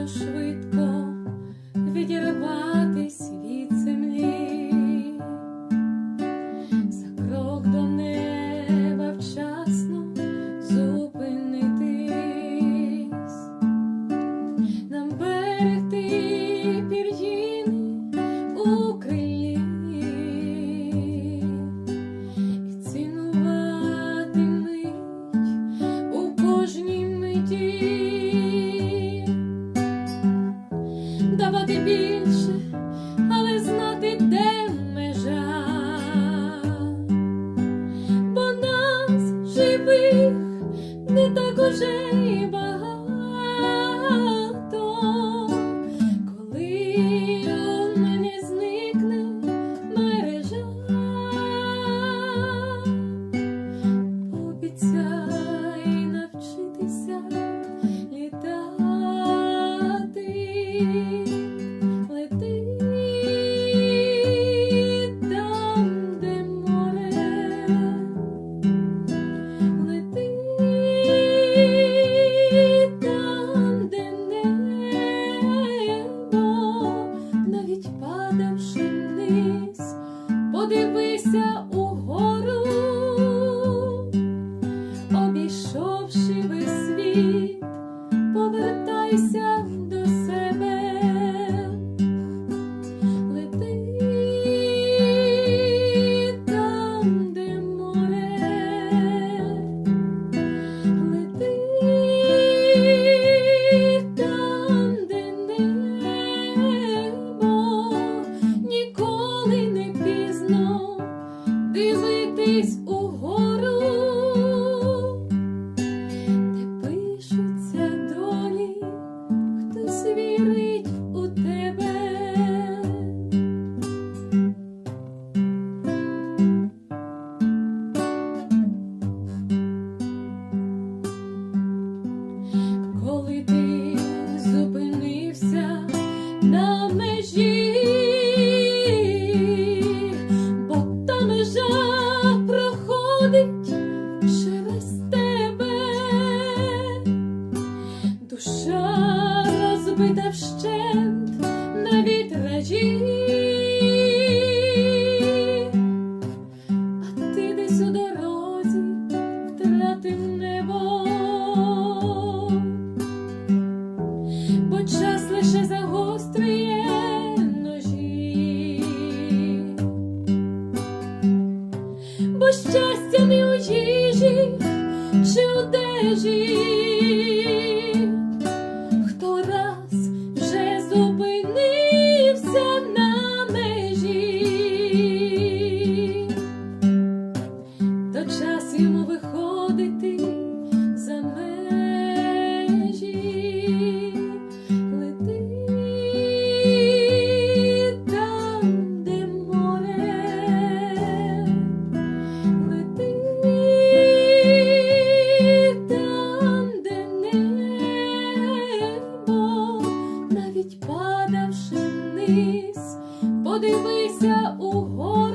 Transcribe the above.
的水。подивися угору, обійшовши весь світ, повертайся до. на вітражі, а ти десь у дорозі втратив небо, бо час лише загострює ножі, бо щастя не у їжі чи одежі. Oh, oh.